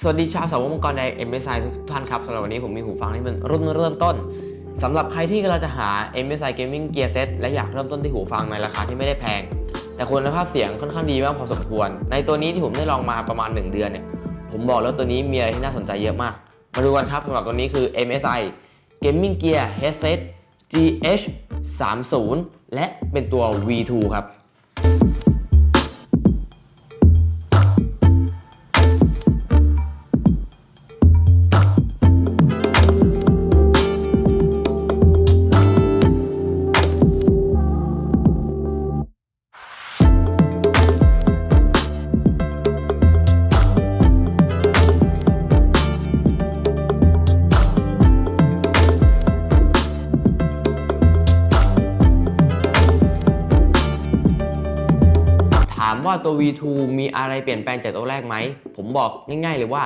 สวัสดีชาวสาวมังกรแดง MSI ทุกท่านครับสำหรับวันนี้ผมมีหูฟังที่เป็นรุ่นเริ่มต้นสำหรับใครที่กำลังจะหา MSI Gaming Gear Set และอยากเริ่มต้นที่หูฟังในราคาที่ไม่ได้แพง แต่คุณภาพเสียงค่อนข้างดีมากพอสมควร ในตัวนี้ที่ผมได้ลองมาประมาณ 1 เดือนเนี่ยผมบอกแล้วตัวนี้มีอะไรที่น่าสนใจเยอะมาก มาดูกันครับสำหรับตัวนี้คือ MSI Gaming Gear Headset GH 30และเป็นตัว V2 ครับ ถามว่าตัว V2 มีอะไรเปลี่ยนแปลงจากตัวแรกไหม ผมบอกง่าย ๆ เลยว่า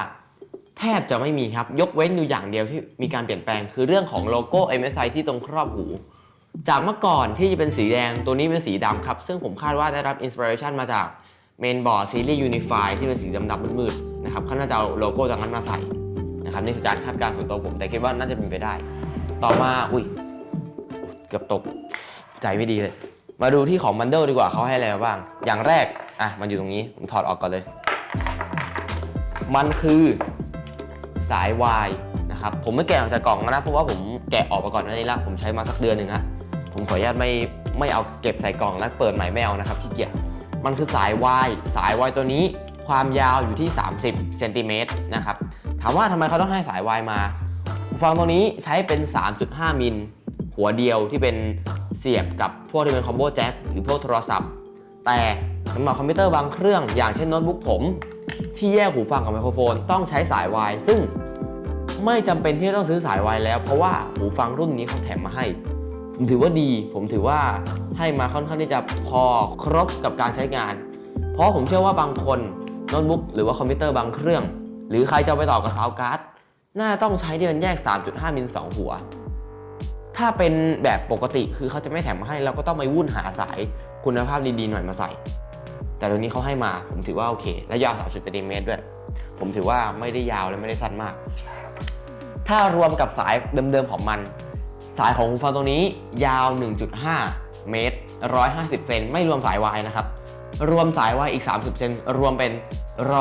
แทบจะไม่มีครับ ยกเว้นอยู่อย่างเดียวที่มีการเปลี่ยนแปลง คือเรื่องของโลโก้ MSI ที่ตรงครอบหู จากเมื่อก่อนที่จะเป็นสีแดงตัวนี้เป็นสีดำครับ ซึ่งผมคาดว่าได้รับอินสปิเรชันมาจากเมนบอร์ดซีรีส์ Unify ที่เป็นสีดำๆมืดๆนะครับเขาน่าจะเอาโลโก้จากนั้นมาใส่นะครับนี่คือการคาดการณ์ส่วนตัวผม แต่คิดว่าน่าจะเป็นไปได้ ต่อมาอุ้ยเกือบตกใจไม่ดีเลย มาดูที่ของมันเดิลดีกว่าเขาให้อะไรมาบ้าง อย่างแรก อะ มันอยู่ตรงนี้ ผมถอดออกก่อนเลย มันคือสายวายนะครับ ผมไม่แกะออกจากกล่องนะ เพราะว่าผมแกะออกมาก่อนหน้านี้แล้วผมใช้มาสักเดือนหนึ่งละผมขออนุญาตไม่ไม่เอาเก็บใส่กล่องแล้วเปิดใหม่ไม่เอานะครับขี้เกียจ มันคือสายวาย สายวายตัวนี้ความยาวอยู่ที่ 30เซนติเมตรนะครับ ถามว่าทำไมเขาต้องให้สายวายมา หูฟังตัวนี้ใช้เป็น 3.5 มิล หัวเดียวที่เป็น เสียบกับพวกที่เป็นคอมโบแจ็คหรือพวกโทรศัพท์ แต่สำหรับคอมพิวเตอร์บางเครื่องอย่างเช่นโน้ตบุ๊กผม ที่แยกหูฟังกับไมโครโฟนต้องใช้สายวายซึ่งไม่จำเป็นที่จะต้องซื้อสายวายแล้ว เพราะว่าหูฟังรุ่นนี้เขาแถมมาให้ ผมถือว่าดี ผมถือว่าให้มาค่อนข้างที่จะพอครบกับการใช้งาน เพราะผมเชื่อว่าบางคนโน้ตบุ๊กหรือว่าคอมพิวเตอร์บางเครื่อง หรือใครจะไปต่อกับซาวการ์ดน่าจะต้องใช้ที่มันแยก 3.5 มิล 2 หัว ถ้าเป็นแบบปกติคือเขาจะไม่แถมมาให้เราก็ต้องไปวุ่นหาสายคุณภาพดีๆหน่อยมาใส่ แต่ตัวนี้เขาให้มาผมถือว่าโอเค และยาว 30เซนติเมตรด้วย ผมถือว่าไม่ได้ยาวและไม่ได้สั้นมาก ถ้ารวมกับสายเดิมๆของมัน สายของหูฟังตรงนี้ยาว 1.5 เมตร 150 เซนไม่รวมสายวายนะครับ รวมสายวายอีก 30 เซนรวมเป็น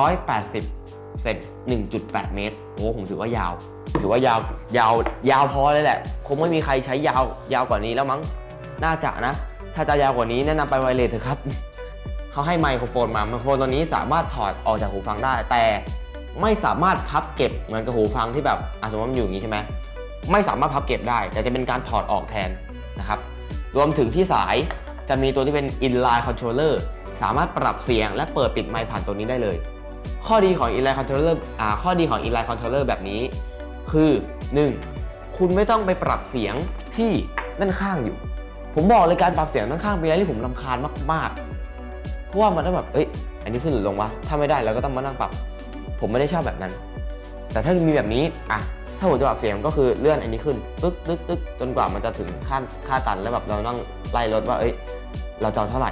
180 เซน1.8 เมตรโอ้ผมถือว่ายาว ถือว่ายาวยาวยาวพอเลยแหละ คงไม่มีใครใช้ยาวยาวกว่านี้แล้วมั้งน่าจะนะ ถ้าจะยาวกว่านี้แนะนำไปไวเลสเถอะครับเขาให้ไมโครโฟนมาไมโครโฟนตัวนี้สามารถถอดออกจากหูฟังได้ แต่ไม่สามารถพับเก็บเหมือนกับหูฟังที่แบบสมมติมันอยู่อย่างนี้ใช่ไหมไม่สามารถพับเก็บได้ แต่จะเป็นการถอดออกแทนนะครับ รวมถึงที่สายจะมีตัวที่เป็น inline controller สามารถปรับเสียงและเปิดปิดไมค์ผ่านตัวนี้ได้เลย ข้อดีของ inline controller อ่าข้อดีของ inline controller แบบนี้ คือ 1. คุณไม่ต้องไปปรับเสียงที่ด้านข้างอยู่ ผมบอกเลยการปรับเสียงด้านข้างเป็นอะไรที่ผมรำคาญมากๆ เพราะว่ามันต้องแบบเอ้ยอันนี้ขึ้นหรือลงวะถ้าไม่ได้เราก็ต้องมานั่งปรับ ผมไม่ได้ชอบแบบนั้น แต่ถ้ามีแบบนี้อะถ้าผมจะปรับเสียงก็คือเลื่อนอันนี้ขึ้นตึ๊กตึ๊กตึ๊กจนกว่ามันจะถึงค่าค่าตันแล้วแบบเราต้องไล่ลดว่าเอ้ยเราจะเอเท่าไหร่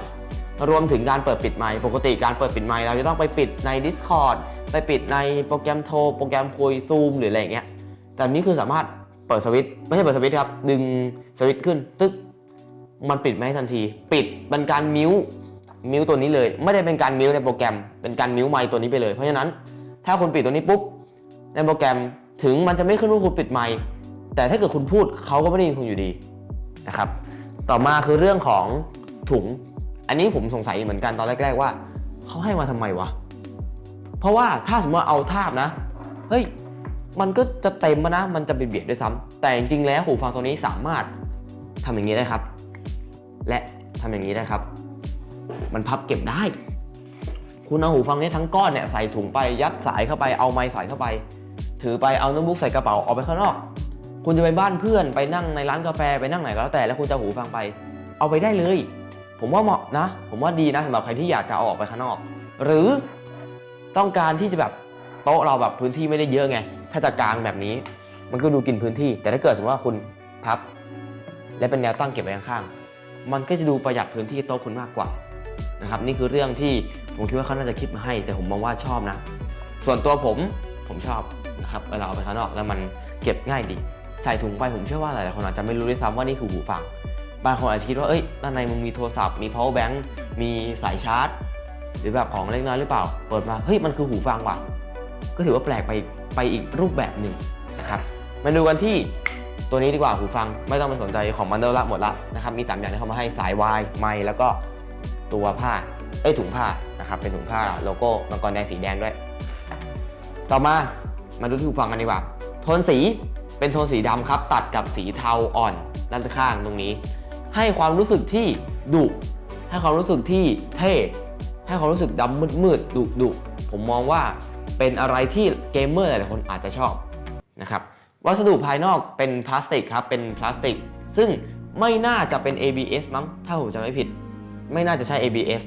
รวมถึงการเปิดปิดไมค์ปกติการเปิดปิดไมค์เราจะต้องไปปิดใน Discord ไปปิดในโปรแกรมโทร โปรแกรมคุยซูมหรืออะไรเงี้ย แต่นี้คือสามารถเปิดสวิตช์ไม่ใช่เปิดสวิตช์ครับ ดึงสวิตช์ขึ้น ตึ๊กมันปิดไม่ให้ทันที ปิดเป็นการมิวมิวตัวนี้เลย ไม่ได้เป็นการมิวในโปรแกรม เป็นการมิวไมค์ตัวนี้ไปเลย เพราะฉะนั้นถ้าคุณปิดตัวนี้ปุ๊บในโปรแกรมถึงมันจะไม่ขึ้นว่าคุณปิดไมค์แต่ถ้าเกิดคุณพูดเขาก็ไม่ได้ยินคุณอยู่ดีนะครับ ต่อมาคือเรื่องของถุง อันนี้ผมสงสัยเหมือนกันตอนแรก ๆ ว่าเขาให้มาทำไมวะ เพราะว่าถ้าสมมติเอาทาบนะ เฮ้ย มันก็จะเต็มอะนะ มันจะเบียดด้วยซ้ำแต่จริงๆแล้วหูฟังตัวนี้สามารถทำอย่างนี้ได้ครับ และทำอย่างนี้ได้ครับ มันพับเก็บได้ คุณเอาหูฟังนี้ทั้งก้อนเนี่ยใส่ถุงไปยัดสายเข้าไปเอาไม้ใส่เข้าไป ถือไปเอาโน้ตบุ๊กใส่กระเป๋าออกไปข้างนอก คุณจะไปบ้านเพื่อนไปนั่งในร้านกาแฟไปนั่งไหนก็แล้วแต่แล้วคุณจะหูฟังไป เอาไปได้เลย ผมว่าเหมาะนะ ผมว่าดีนะสำหรับใครที่อยากจะเอาออกไปข้างนอก หรือต้องการที่จะแบบโต๊ะเราแบบพื้นที่ไม่ได้เยอะไง ถ้าจะกลางแบบนี้ มันก็ดูกินพื้นที่ แต่ถ้าเกิดสมมติว่าคุณพับ และเป็นแนวตั้งเก็บไว้ข้างๆมันก็จะดูประหยัดพื้นที่โต๊ะคุณมากกว่านะครับนี่คือเรื่องที่ผมคิดว่าเขาน่าจะคิดมาให้ แต่ผมมองว่าชอบนะ ส่วนตัวผมผมชอบนะครับเวลาเอาไปข้างนอกแล้วมันเก็บง่ายดี ใส่ถุงไปผมเชื่อว่าหลายๆคนอาจจะไม่รู้ด้วยซ้ำว่านี่คือหูฟังบางคนอาจจะคิดว่าเอ้ยด้านในมึงมีโทรศัพท์มี power bank มีสายชาร์จ หรือแบบของเล็กน้อยหรือเปล่า เปิดมาเฮ้ยมันคือหูฟังว่ะ ก็ถือว่าแปลกไปไปอีกรูปแบบหนึ่งนะครับมาดูกันที่ตัวนี้ดีกว่าหูฟังไม่ต้องไปสนใจของมันเดลละหมดละนะครับมี 3 อย่างที่เขามาให้สายวายไมค์แล้วก็ตัวผ้าเอ้ยถุงผ้านะครับเป็นถุงผ้าโลโก้มังกรแดงสีแดงด้วย ต่อมามาดูที่หูฟังกันดีกว่า โทนสีเป็นโทนสีดำครับ ตัดกับสีเทาอ่อนด้านข้างตรงนี้ ให้ความรู้สึกที่ดุให้ความรู้สึกที่เท่ให้ความรู้สึกดำมืดๆดุดุผมมองว่า เป็นอะไรที่เกมเมอร์หลายๆคนอาจจะชอบนะครับวัสดุภายนอกเป็นพลาสติกครับเป็นพลาสติก ซึ่งไม่น่าจะเป็น ABS มั้งถ้าผมจำไม่ผิด ไม่น่าจะใช่ ABS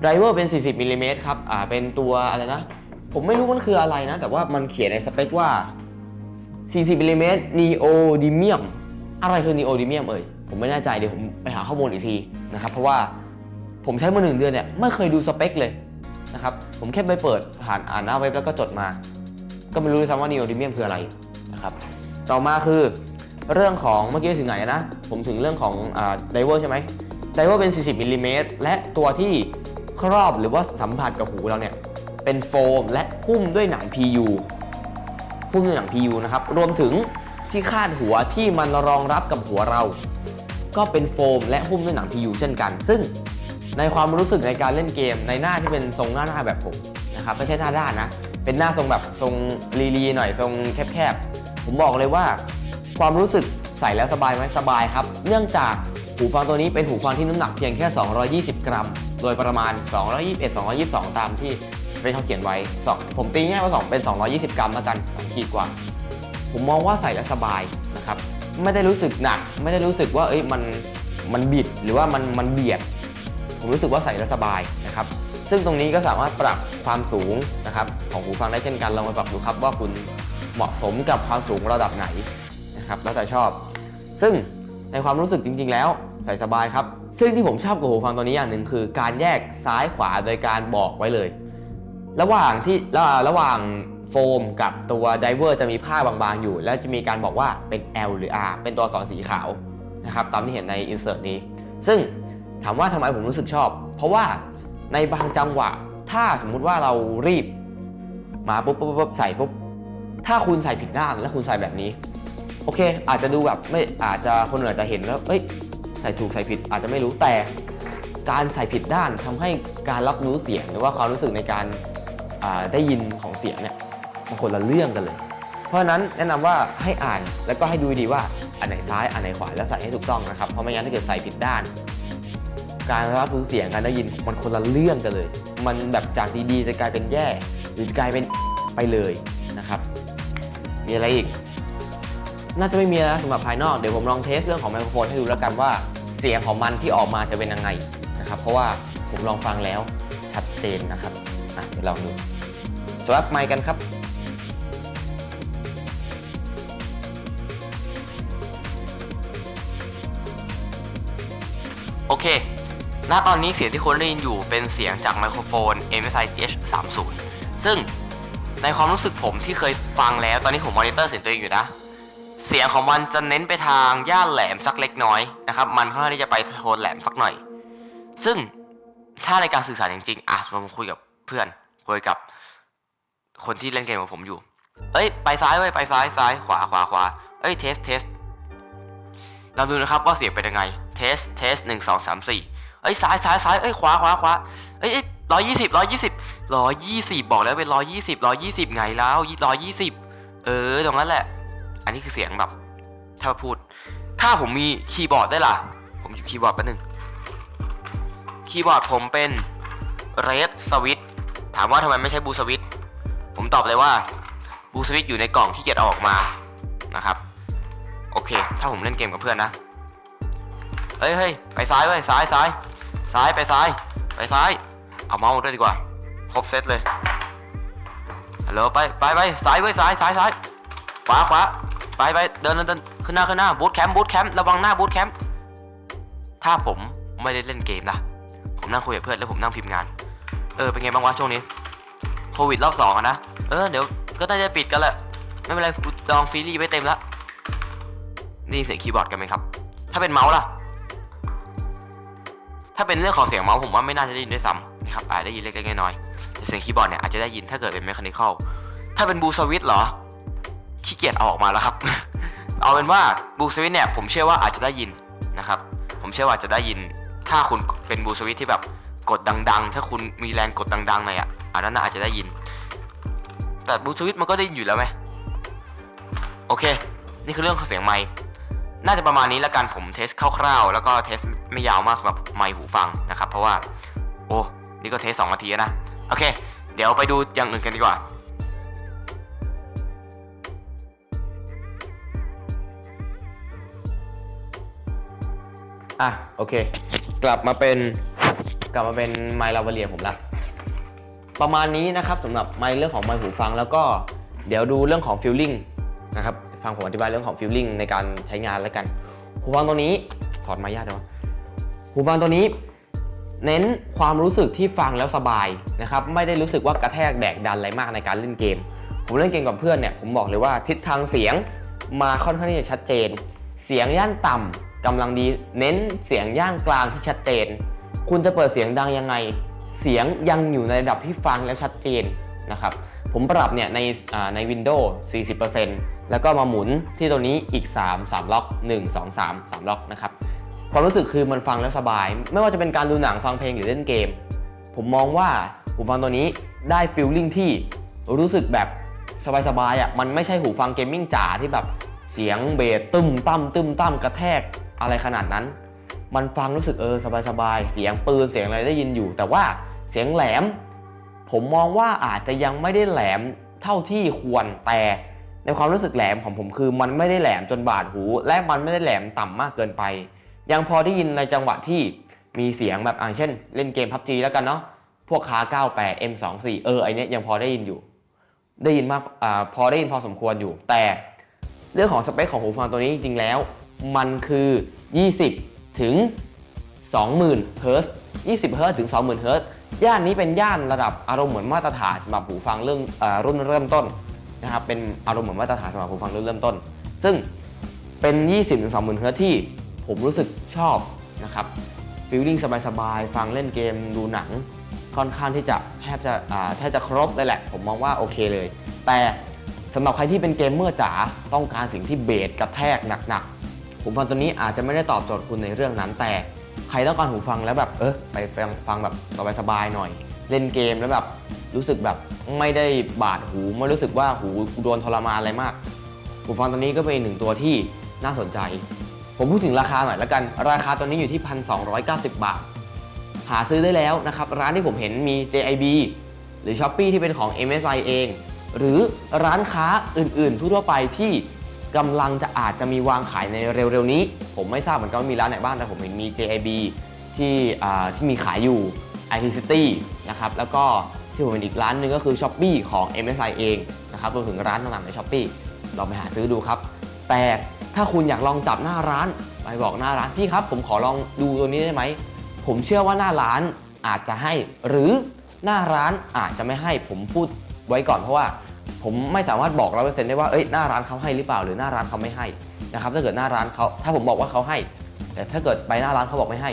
ไดรเวอร์เป็น 40มิลลิเมตรครับอ่าเป็นตัวอะไรนะ ผมไม่รู้มันคืออะไรนะ แต่ว่ามันเขียนในสเปคว่า 40มิลลิเมตร neodymium อะไรคือ neodymium เอ่ยผมไม่แน่ใจเดี๋ยวผมไปหาข้อมูลอีกทีนะครับเพราะว่าผมใช้มาหนึ่งเดือนเนี่ยไม่เคยดูสเปคเลย นะครับ ผมแค่ไปเปิดผ่านอ่านหน้าเว็บแล้วก็จดมา ก็ไม่รู้ด้วยซ้ำว่า neodymium คืออะไรนะครับ ต่อมาคือเรื่องของเมื่อกี้ถึงไหนนะ ผมถึงเรื่องของไดเวอร์ใช่ไหมไดเวอร์เป็น 40มิลลิเมตรและตัวที่ครอบหรือว่าสัมผัสกับหูเราเนี่ย เป็นโฟมและหุ้มด้วยหนัง PU หุ้มด้วยหนัง PU นะครับ รวมถึงที่คาดหัวที่มันรองรับกับหัวเรา ก็เป็นโฟมและหุ้มด้วยหนัง PU เช่นกัน ซึ่ง ในความรู้สึกในการเล่นเกม ในหน้าที่เป็นทรงหน้าหน้าแบบผมนะครับไม่ใช่หน้าด้านนะ เป็นหน้าทรงแบบทรงลีๆหน่อยทรงแคบๆผมบอกเลยว่า ความรู้สึกใส่แล้วสบายไหมสบายครับ เนื่องจากหูฟังตัวนี้เป็นหูฟังที่น้ำหนักเพียงแค่ 220 กรัม โดยประมาณ 221 222 ตามที่เป็นเขาเขียนไว้ ผมตีง่ายว่า2เป็น 220 กรัมแล้วกัน2ขีดกว่า ผมมองว่าใส่แล้วสบายนะครับ ไม่ได้รู้สึกหนัก ไม่ได้รู้สึกว่าเอ้ยมันมันบิดหรือว่ามันมันเบียด ผมรู้สึกว่าใส่แล้วสบายนะครับซึ่งตรงนี้ก็สามารถปรับความสูงนะครับของหูฟังได้เช่นกันลองมาปรับดูครับว่าคุณเหมาะสมกับความสูงระดับไหนนะครับแล้วแต่ชอบ ซึ่งในความรู้สึกจริง ๆ แล้วใส่สบายครับ ซึ่งที่ผมชอบกับหูฟังตัวนี้อย่างหนึ่งคือ การแยกซ้ายขวาโดยการบอกไว้เลย ระหว่างที่ระระหว่างโฟมกับตัวไดเวอร์จะมีผ้าบางๆอยู่ แล้วจะมีการบอกว่าเป็น L หรือ R เป็นตัวอักษรสีขาวนะครับตามที่เห็นในอินเสิร์ตนี้ ซึ่ง ถามว่าทำไมผมรู้สึกชอบ เพราะว่าในบางจังหวะ ถ้าสมมุติว่าเรารีบ มาปุ๊บปุ๊บปุ๊บใส่ปุ๊บถ้าคุณใส่ผิดด้านแล้วคุณใส่แบบนี้ โอเค อาจจะดูแบบไม่อาจจะคนอื่นอาจจะเห็นแล้วเอ้ยใส่ถูกใส่ผิดอาจจะไม่รู้แต่การใส่ผิดด้านทำให้การรับรู้เสียงหรือว่าความรู้สึกในการาได้ยินของเสียงเนี่ยมันคนละเรื่องกันเลย เพราะฉะนั้นแนะนำว่าให้อ่านแล้วก็ให้ดูดีว่าอันไหนซ้ายอันไหนขวาแล้วใส่ให้ถูกต้องนะครับเพราะไม่งั้นถ้าเกิดใส่ผิดด้าน การรับรู้เสียงการได้ยินมันคนละเรื่องกันเลย มันแบบจากดีๆจะกลายเป็นแย่ หรือกลายเป็นไปเลยนะครับ มีอะไรอีก น่าจะไม่มีแล้วสำหรับภายนอกเดี๋ยวผมลองเทสเรื่องของไมโครโฟนให้ดูแล้วกันว่าเสียงของมันที่ออกมาจะเป็นยังไงนะครับเพราะว่าผมลองฟังแล้วชัดเจนนะครับอะเดี๋ยวลองดูสวัสดีไมค์กันครับโอเค ณตอนนี้เสียงที่คุณได้ยินอยู่เป็นเสียงจากไมโครโฟน MSI TH30 ซึ่งในความรู้สึกผมที่เคยฟังแล้ว ตอนนี้ผมมอนิเตอร์เสียงตัวเองอยู่นะ เสียงของมันจะเน้นไปทางย่านแหลมสักเล็กน้อยนะครับ มันค่อนข้างที่จะไปโทนแหลมสักหน่อย ซึ่งถ้าในการสื่อสารจริงๆอะผมคุยกับเพื่อน คุยกับคนที่เล่นเกมกับผมอยู่ เอ้ย ไปซ้ายเว้ย ไปซ้าย ซ้าย ขวา ขวา ขวา เอ้ย เทส เทส เราดูนะครับว่าเสียงเป็นยังไง เทส เทสหนึ่งสองสามสี่ อ้ยซ้ายซ้ายซ้ายเอ้ยขวาขวาขวาเอ้ยร้อยยี่สิบร้อยยี่สิบร้อยยี่สิบบอกแล้วเป็นร้อยยี่สิบร้อยยี่สิบไงแล้วร้อยยี่สิบเออตรงนั้นแหละ อันนี้คือเสียงแบบ ถ้าพูด ถ้าผมมีคีย์บอร์ดได้ล่ะ ผมหยิบคีย์บอร์ดแป๊บนึงคีย์บอร์ดผมเป็น Red Switch ถามว่าทำไมไม่ใช่บูสวิตผมตอบเลยว่าบูสวิตอยู่ในกล่องที่เกียจเอาออกมานะครับ โอเค ถ้าผมเล่นเกมกับเพื่อนนะเฮ้ยเฮ้ยไปซ้ายเว้ยซ้ายซ้าย ซ้ายไปซ้าย ไปซ้าย เอาเมาส์ด้วยดีกว่า ครบเซตเลยฮัลโหลไปไปไปซ้ายเว้ยซ้ายซ้ายซ้ายขวาขวาไปไปเดินเดินเดินขึ้นหน้าขึ้นหน้าบูทแคมป์บูทแคมป์ระวังหน้าบูทแคมป์ถ้าผมไม่ได้เล่นเกมล่ะ ผมนั่งคุยกับเพื่อนแล้วผมนั่งพิมพ์งาน เออเป็นไงบ้างวะช่วงนี้โควิดรอบสองอะนะเออเดี๋ยวก็น่าจะปิดกันแหละไม่เป็นไรลองซีรีส์ไว้เต็มแล้วได้ยินเสียงคีย์บอร์ดกันไหมครับ ถ้าเป็นเมาส์ล่ะ ถ้าเป็นเรื่องของเสียงเมาส์ผมว่าไม่น่าจะได้ยินด้วยซ้ำนะครับอาจได้ยินเล็กๆน้อยๆแต่เสียงคีย์บอร์ดเนี่ยอาจจะได้ยินถ้าเกิดเป็น m ม c h a นิคอลถ้าเป็นบูสวิตเหรอขี้เกียจเอาออกมาแล้วครับ เอาเป็นว่าบูสวิตเนี่ยผมเชื่อว่าอาจจะได้ยินนะครับผมเชื่อว่าจะได้ยิน ถ้าคุณเป็นบูสวิตที่แบบกดดัง ๆ ถ้าคุณมีแรงกดดังๆหน่อยอะอันนั้นน่ะอาจจะได้ยิน แต่บูสวิตมันก็ได้ยินอยู่แล้วไหมโอเค นี่คือเรื่องของเสียงไมค์ น่าจะประมาณนี้แล้วกันผมเทสคร่าวๆ แล้วก็เทสไม่ยาวมากสำหรับไมค์หูฟังนะครับ เพราะว่า โอ้นี่ก็เทสสองนาทีนะ โอเค เดี๋ยวไปดูอย่างอื่นกันดีกว่าอะโอเค กลับมาเป็นกลับมาเป็นไมค์ลาวาเลียผมละประมาณนี้นะครับสำหรับไมค์เรื่องของไมค์หูฟังแล้วก็เดี๋ยวดูเรื่องของฟิลลิ่งนะครับ ฟังผมอธิบายเรื่องของฟิลลิ่งในการใช้งานแล้วกันหูฟังตัวนี้ถอดมค์ยากจังวะหูฟังตัวนี้ เน้นความรู้สึกที่ฟังแล้วสบายนะครับไม่ได้รู้สึกว่ากระแทกแดกดันอะไรมากในการเล่นเกม ผมเล่นเกมกับเพื่อนเนี่ยผมบอกเลยว่าทิศทางเสียงมาค่อนข้างที่จะชัดเจน เสียงย่านต่ำกำลังดีเน้นเสียงย่านกลางที่ชัดเจน คุณจะเปิดเสียงดังยังไง เสียงยังอยู่ในระดับที่ฟังแล้วชัดเจน นะครับ ผมปรับเนี่ยในใน Windows 40%แล้วก็มาหมุนที่ตัวนี้อีก 3 3 ล็อก 1 2 3 3 ล็อกนะครับ ความรู้สึกคือมันฟังแล้วสบาย ไม่ว่าจะเป็นการดูหนังฟังเพลงหรือเล่นเกม ผมมองว่าหูฟังตัวนี้ได้ฟีลลิ่งที่รู้สึกแบบสบายๆอะ มันไม่ใช่หูฟังเกมมิ่งจ๋าที่แบบเสียงเบสตึมตั้มตึมตั้มกระแทกอะไรขนาดนั้น มันฟังรู้สึกเออสบายๆ เสียงปืนเสียงอะไรได้ยินอยู่ แต่ว่าเสียงแหลม ผมมองว่าอาจจะยังไม่ได้แหลมเท่าที่ควรแต่ในความรู้สึกแหลมของผมคือ มันไม่ได้แหลมจนบาดหู และมันไม่ได้แหลมต่ำมากเกินไป ยังพอได้ยินในจังหวะที่มีเสียงแบบอ่าเช่น เล่นเกมพับจีแล้วกันเนาะพวกคา98 M24 เออไอเนี้ยยังพอได้ยินอยู่ ได้ยินมากอ่าพอได้ยินพอสมควรอยู่ แต่เรื่องของสเปคของหูฟังตัวนี้จริงๆแล้ว มันคือ 20 ถึง 20,000เฮิร์ตซ์20เฮิร์ตซ์ถึง 20,000เฮิร์ตซ์ย่านนี้เป็นย่านระดับอารมณ์เหมือนมาตรฐานสำหรับหูฟังเรื่องอรุ่นเริ่มต้นนะครับเป็นอารมณ์เหมือนมาตรฐานสำหรับหูฟังรุ่นเริ่มต้น ซึ่งเป็น 20ถึง20,000เฮิร์ตซ์ที่ผมรู้สึกชอบนะครับฟีลลิ่งสบายๆ ฟังเล่นเกมดูหนัง ค่อนข้างที่จะแทบจะแทบจะครบเลยแหละ ผมมองว่าโอเคเลย แต่สำหรับใครที่เป็นเกมเมอร์จ๋าต้องการสิ่งที่เบสกระแทกหนักๆหูฟังตัวนี้อาจจะไม่ได้ตอบโจทย์คุณในเรื่องนั้นแต่ ใครต้องการหูฟังแล้วแบบเออไปฟังฟังแบบสบายๆหน่อย เล่นเกมแล้วแบบรู้สึกแบบไม่ได้บาดหูไม่รู้สึกว่าหูโดนทรมานอะไรมาก หูฟังตัวนี้ก็เป็นหนึ่งตัวที่น่าสนใจ ผมพูดถึงราคาหน่อยแล้วกัน ราคาตัวนี้อยู่ที่ 1,290 บาท หาซื้อได้แล้วนะครับ ร้านที่ผมเห็นมี JIB หรือ s h o p e e ที่เป็นของ MSI เอง หรือร้านค้าอื่นๆ ทั่วไปที่ กำลังจะอาจจะมีวางขายในเร็วๆนี้ ผมไม่ทราบเหมือนกันว่ามีร้านไหนบ้างแต่ผมเห็นมี JIB ที่ที่มีขายอยู่ IT City นะครับแล้วก็ที่ผมเห็นอีกร้านหนึงก็คือ s h o p e e ของ MSI เองนะครับรวมถึงร้านต่างๆใน s h o p e e ลองไปหาซื้อดูครับ แต่ถ้าคุณอยากลองจับหน้าร้านไปบอกหน้าร้านพี่ครับ ผมขอลองดูตัวนี้ได้ไหมผมเชื่อว่าหน้าร้านอาจจะให้ หรือหน้าร้านอาจจะไม่ให้ผมพูดไว้ก่อนเพราะว่า ผมไม่สามารถบอกร้อยเปอร์เซ็นต์ได้ว่าเอ้ยหน้าร้านเขาให้หรือเปล่าหรือหน้าร้านเขาไม่ให้นะครับถ้าเกิดหน้าร้านเขาถ้าผมบอกว่าเขาให้ แต่ถ้าเกิดไปหน้าร้านเขาบอกไม่ให้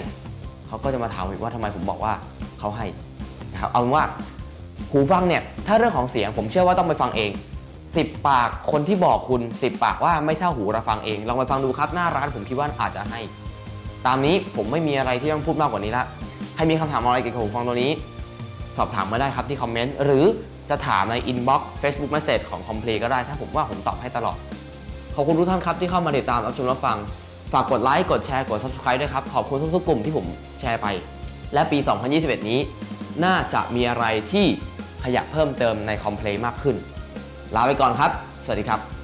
เขาก็จะมาถามอีกว่าทำไมผมบอกว่าเขาให้นะครับเอาเป็นว่าหูฟังเนี่ยถ้าเรื่องของเสียงผมเชื่อว่าต้องไปฟังเอง 10 ปากคนที่บอกคุณ 10 ปากว่าไม่เท่าหูเราฟังเองลองไปฟังดูครับหน้าร้านผมคิดว่าอาจจะให้ ตามนี้ผมไม่มีอะไรที่ต้องพูดมากกว่านี้ละใครมีคำถามอะไรเกี่ยวกับหูฟังตัวนี้ สอบถามมาได้ครับที่คอมเมนต์หรือ จะถามในอินบ็อกซ์ Facebook Message ของคอมเพลก็ได้ ถ้าผมว่าผมตอบให้ตลอด ขอบคุณทุกท่านครับที่เข้ามาติดตามรับชมรับฟัง ฝากกดไลค์กดแชร์กด Subscribe ด้วยครับ ขอบคุณทุกๆกลุ่มที่ผมแชร์ไป และปี 2021 นี้ น่าจะมีอะไรที่ขยับเพิ่มเติมในคอมเพลมากขึ้น ลาไปก่อนครับ สวัสดีครับ